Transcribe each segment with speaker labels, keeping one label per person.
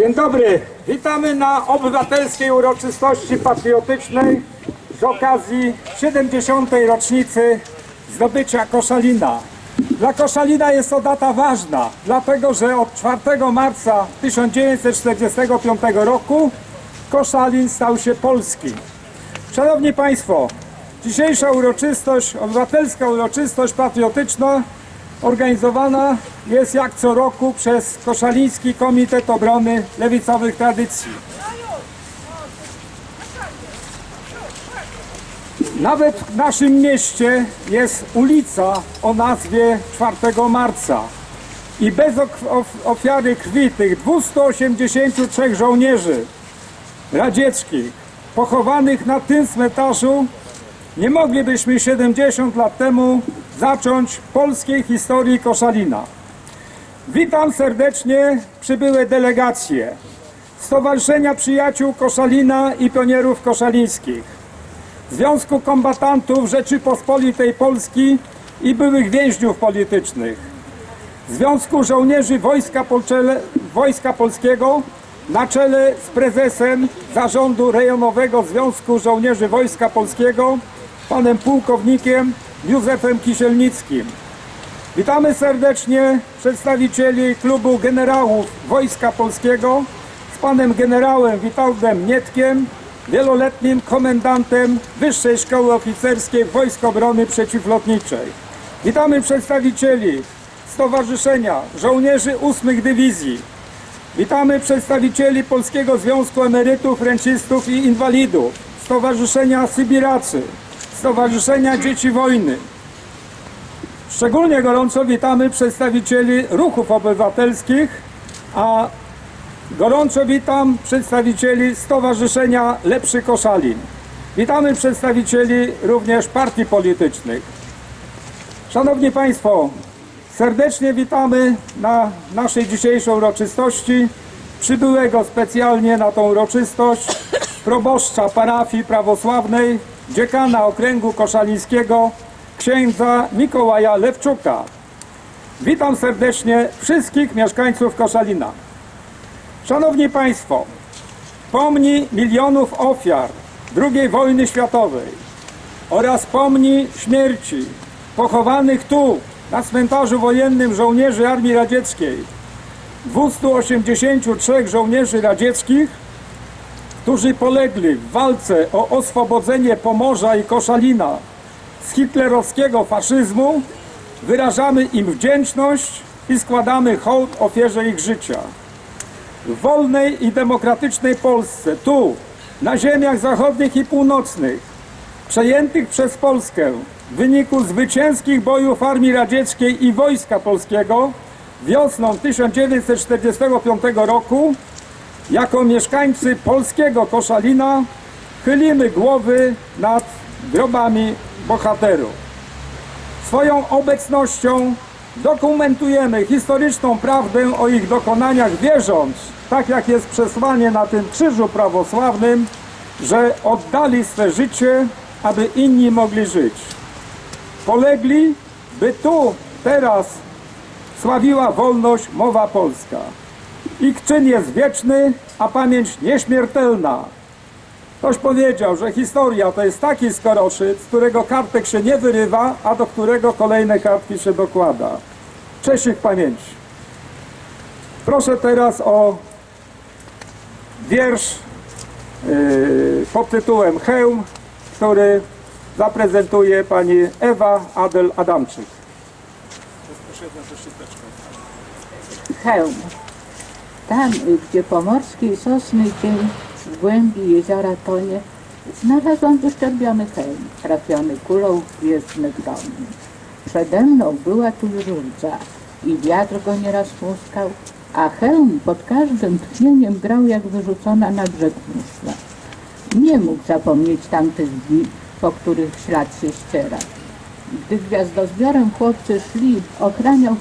Speaker 1: Dzień dobry, witamy na obywatelskiej uroczystości patriotycznej z okazji 70. rocznicy zdobycia Koszalina. Dla Koszalina jest to data ważna, dlatego że od 4 marca 1945 roku Koszalin stał się polski. Szanowni Państwo, dzisiejsza uroczystość, obywatelska uroczystość patriotyczna organizowana jest jak co roku przez Koszaliński Komitet Obrony Lewicowych Tradycji. Nawet w naszym mieście jest ulica o nazwie 4 marca. I bez ofiary krwi tych 283 żołnierzy radzieckich pochowanych na tym cmentarzu nie moglibyśmy 70 lat temu zacząć polskiej historii Koszalina. Witam serdecznie przybyłe delegacje Stowarzyszenia Przyjaciół Koszalina i Pionierów Koszalińskich, Związku Kombatantów Rzeczypospolitej Polski i byłych więźniów politycznych, Związku Żołnierzy Wojska, Polczele, Wojska Polskiego na czele z prezesem Zarządu Rejonowego Związku Żołnierzy Wojska Polskiego, panem pułkownikiem Józefem Kisielnickim. Witamy serdecznie przedstawicieli klubu generałów Wojska Polskiego z panem generałem Witoldem Nietkiem, wieloletnim komendantem Wyższej Szkoły Oficerskiej Wojsk Obrony Przeciwlotniczej. Witamy przedstawicieli Stowarzyszenia Żołnierzy 8 Dywizji. Witamy przedstawicieli Polskiego Związku Emerytów, Rencistów i Inwalidów, Stowarzyszenia Sybiracy, Stowarzyszenia Dzieci Wojny. Szczególnie gorąco witamy przedstawicieli ruchów obywatelskich, a gorąco witam przedstawicieli Stowarzyszenia Lepszy Koszalin. Witamy przedstawicieli również partii politycznych. Szanowni Państwo, serdecznie witamy na naszej dzisiejszej uroczystości przybyłego specjalnie na tą uroczystość proboszcza parafii prawosławnej, dziekana okręgu koszalińskiego, księdza Mikołaja Lewczuka. Witam serdecznie wszystkich mieszkańców Koszalina. Szanowni Państwo, pomni milionów ofiar II wojny światowej oraz pomni śmierci pochowanych tu, na cmentarzu wojennym żołnierzy Armii Radzieckiej, 283 żołnierzy radzieckich, którzy polegli w walce o oswobodzenie Pomorza i Koszalina z hitlerowskiego faszyzmu, wyrażamy im wdzięczność i składamy hołd ofierze ich życia. W wolnej i demokratycznej Polsce, tu, na ziemiach zachodnich i północnych, przejętych przez Polskę w wyniku zwycięskich bojów Armii Radzieckiej i Wojska Polskiego wiosną 1945 roku, jako mieszkańcy polskiego Koszalina chylimy głowy nad grobami bohaterów. Swoją obecnością dokumentujemy historyczną prawdę o ich dokonaniach, wierząc, tak jak jest przesłanie na tym krzyżu prawosławnym, że oddali swe życie, aby inni mogli żyć. Polegli, by tu, teraz sławiła wolność mowa polska. Ich czyn jest wieczny, a pamięć nieśmiertelna. Ktoś powiedział, że historia to jest taki skoroszyc, z którego kartek się nie wyrywa, a do którego kolejne kartki się dokłada. Cześć ich pamięci. Proszę teraz o wiersz yy, pod tytułem Hełm, który zaprezentuje pani Ewa Adel Adamczyk.
Speaker 2: hełm. Tam, gdzie pomorskiej sosny cień w głębi jeziora tonie, znalazłam wyszczerbiony hełm, trafiony kulą w gwiezdny grom. Przede mną była tu żurdza i wiatr go nieraz muskał, a hełm pod każdym tchnieniem grał jak wyrzucona na brzeg muszla. Nie mógł zapomnieć tamtych dni, po których ślad się ściera. Gdy gwiazdozbiorem chłopcy szli, ochraniał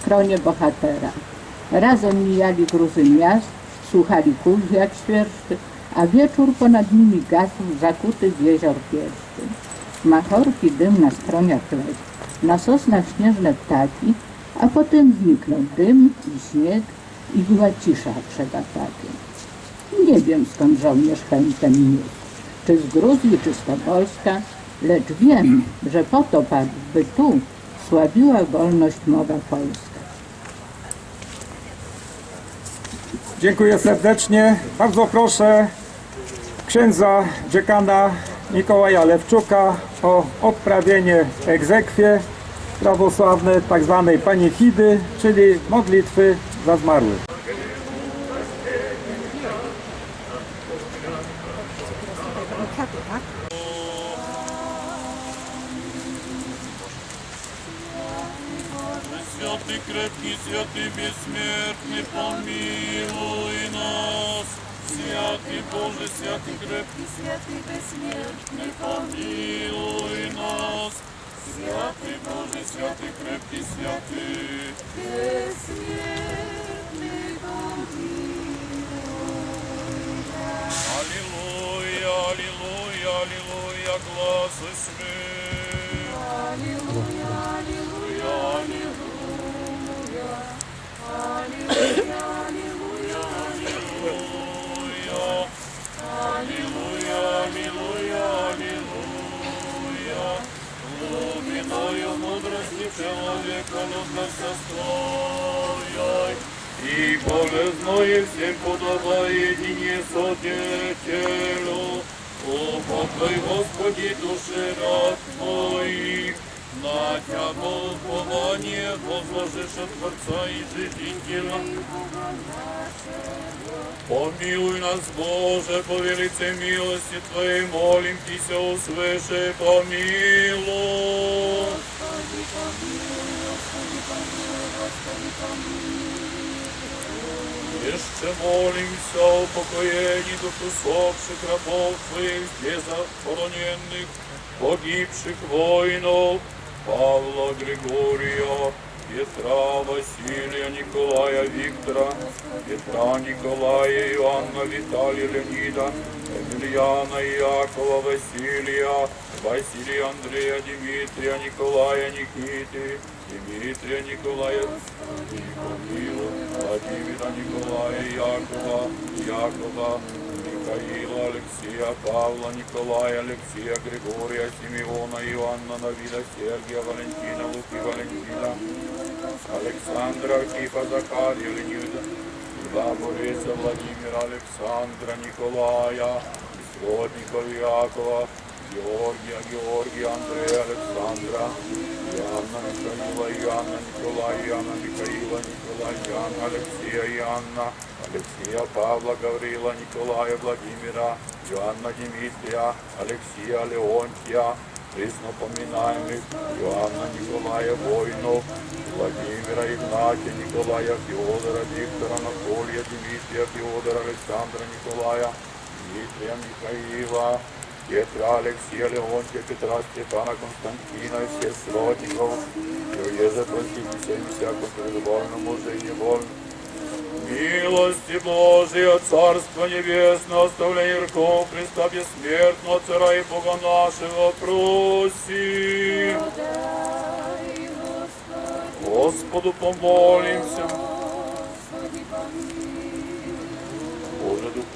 Speaker 2: skronie bohatera. Razem mijali gruzy miast, słuchali kul jak świerszczy, a wieczór ponad nimi gasł zakuty w jezior pierścień. Machorki dym na stroniach legł, na sosnach śnieżne ptaki, a potem zniknął dym i śnieg i była cisza przed atakiem. Nie wiem skąd żołnierz chętem niósł, czy z Gruzji, czy z Topolska, lecz wiem, że po to padł, by tu sławiła wolność mowa polska.
Speaker 1: Dziękuję serdecznie. Bardzo proszę księdza dziekana Mikołaja Lewczuka o odprawienie egzekwie prawosławne, tak zwanej panichidy, czyli modlitwy za zmarłych.
Speaker 3: бессмертный, помилуй нас. Святый Боже, святый крепкий, святый бессмертный, Аллилуйя, аллилуйя, аллилуйя, глаз и смех. Аллилуйя, аллилуйя, аллилуйя. Аллилуйя, аллилуйя, Всем подобает и не содетелю. Упокой, Господи, души рад твоих. На Тя упование возложишь от Творца и Жителя. Помилуй нас, Боже, по велице милости Твоей, молим Тися, услыши, помилуй. Jeszcze молимся о упокоении душ усопших рабов Твоих, безохороненных, погибших воинов, Павла Григория, Петра, Василия, Николая, Виктора, Петра, Николая, Иоанна, Виталия, Леонида, Емельяна, Якова, Василия, Василия, Андрея, Дмитрия, Николая, Никиты, Дмитрия, Николая, Николила, Владимира, Николая, Якова, Якова, Михаила, Алексея, Павла, Николая, Алексея, Григория, Симеона, Иоанна, Давида, Сергия, Валентина, Луки, Валентина, Александра, Архипа, Захария, Леонида, Льва, Бориса, Владимира, Александра, Николая, Исходников, Якова, Георгия, Георгия, Андрея, Александра, Иоанна, Михаила, Иоанна, Николая, Иоанна, Михаила, Николая, Иоанна, Алексея, Иоанна, Алексея, Павла, Гаврила, Николая, Владимира, Иоанна, Дмитрия, Алексея, Леонтия, присно поминаемых, Иоанна, Николая, Воинов, Владимира, Игнатия, Николая, Феодора, Виктора, Анатолия, Дмитрия, Феодора, Александра, Николая, Дмитрия, Михаила, Петра, Алексея, Леонтия, Петра, Степана, Константина и всех сродников, и еже простите всем всякому произвольному же и невольному. Милости Божия, Царство Небесное, оставляй рков Христа бессмертного, Цара и Бога нашего, проси. Господу помолимся.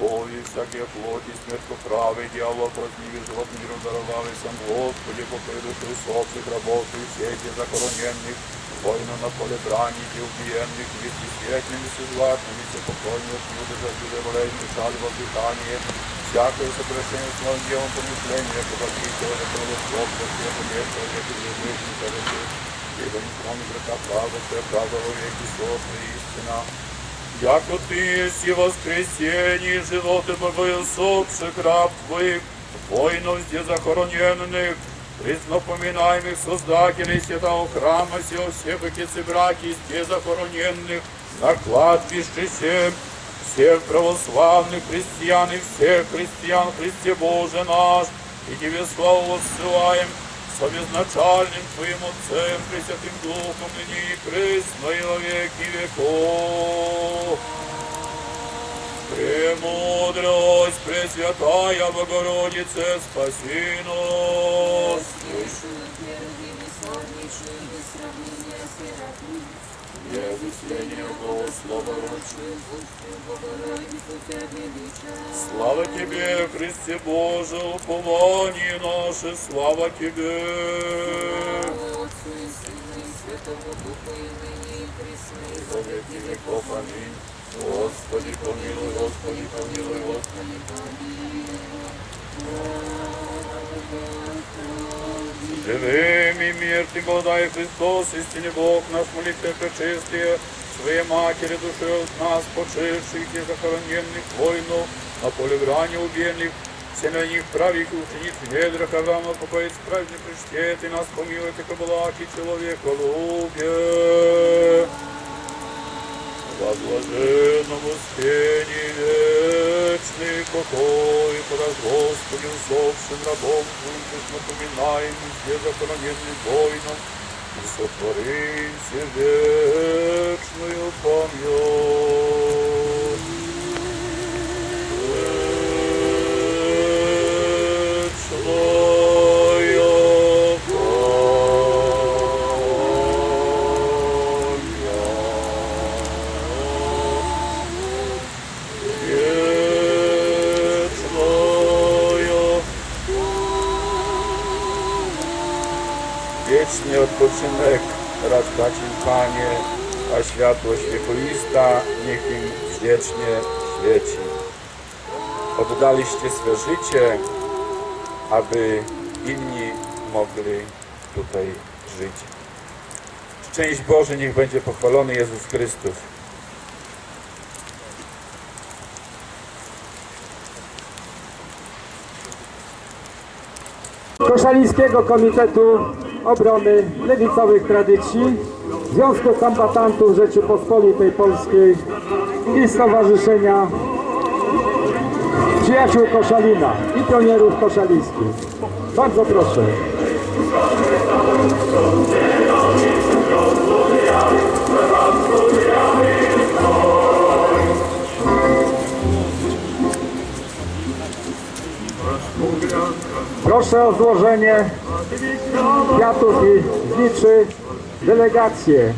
Speaker 3: Боже духові, всяке плоті, смерть правий, дьявол, прозніві, живот миру даровали сам Господи, покой души усопших рабов и сети захороненных, воинов на поле брани, и убиенных, вместе светлыми, с златными, все покойные, люди жаждали болезни, шали во дыхание, всякое сокращение своим делом помышления, побогите, правословно, всех место, век и жизни, совершит, ибо никому не греха правда, все правда во веки, сосны истина. Яко ты есть и воскресенье, и живот и богоусопших раб твоих, воинов здесь захороненных, преснопоминаемых создателей святого храма сего, всех отец и браки здесь захороненных, на кладбище всем, всех православных христиан и всех христиан в Христе Боже наш, и Тебе славу воссылаем, со безначальным Твоим Отцем, Пресвятым Духом, ныне и пресно, и во веки веков. Премудрость Пресвятая Богородице, спаси нас. Слава Тебе, Христе Боже, упование наше, слава Тебе. Слава Отцу и ныне и пресно, Господи, помилуй, Господи, помилуй, Господи. Живым и мертвым подай Христос, истинный Бог наш, молитве пречестие, Своей Матери души от нас, почивших и захороненных воинов, на поле брани убиенных, все на них правих и учениц в недрах Авраама, покоец праведный причтет, и нас помилует, и блаки человеколюбие. Во блаженном успении вечный покой, подаж Господи усопшим рабом Твоим, пусть напоминаем везде захороненным воинам, и сотвори все вечную память. Odpoczynek dać im Panie, a światło świetlista niech im wiecznie świeci. Oddaliście swe życie, aby inni mogli tutaj żyć. Szczęść Boże, niech będzie pochwalony Jezus Chrystus.
Speaker 1: Koszalińskiego Komitetu Obrony Lewicowych Tradycji, Związku Kombatantów Rzeczypospolitej Polskiej i Stowarzyszenia Przyjaciół Koszalina i Pionierów Koszalińskich. Bardzo proszę. Proszę o złożenie kwiatów i zliczy delegację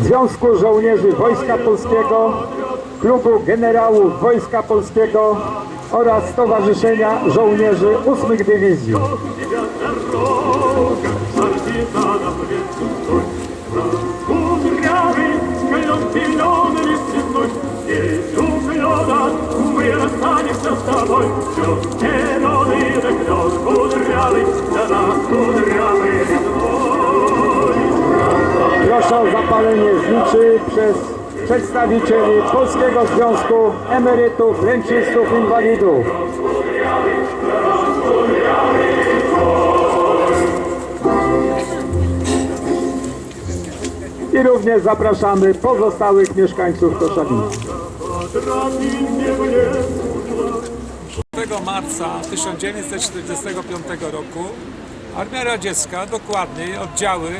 Speaker 1: Związku Żołnierzy Wojska Polskiego, Klubu Generałów Wojska Polskiego oraz Stowarzyszenia Żołnierzy 8 Dywizji.
Speaker 4: Кудрявый, скользит зеленый листвой, Здесь упрёдат, мы расстанемся с тобой. Все зеленый да клён,
Speaker 1: Proszę o zapalenie zliczy przez przedstawicieli Polskiego Związku Emerytów, Rencistów, Inwalidów. I również zapraszamy pozostałych mieszkańców Koszalina.
Speaker 5: Marca 1945 roku Armia Radziecka, dokładniej oddziały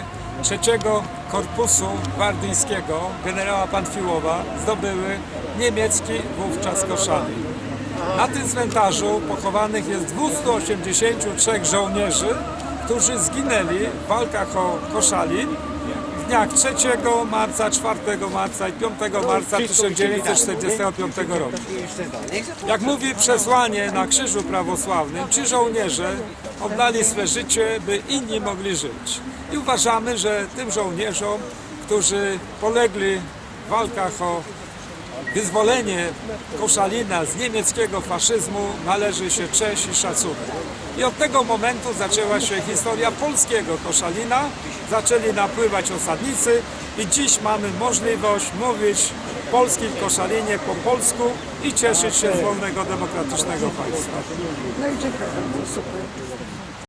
Speaker 5: trzeciego Korpusu Gwardyjskiego generała Panfiłowa zdobyły niemiecki wówczas Koszalin. Na tym cmentarzu pochowanych jest 283 żołnierzy, którzy zginęli w walkach o Koszalin dniach 3 marca, 4 marca i 5 marca 1945 roku. Jak mówi przesłanie na krzyżu prawosławnym, ci żołnierze oddali swe życie, by inni mogli żyć. I uważamy, że tym żołnierzom, którzy polegli w walkach o wyzwolenie Koszalina z niemieckiego faszyzmu należy się cześć i szacunek. I od tego momentu zaczęła się historia polskiego Koszalina. Zaczęli napływać osadnicy i dziś mamy możliwość mówić w polskim Koszalinie po polsku i cieszyć się z wolnego, demokratycznego państwa.
Speaker 6: No i czekam, super.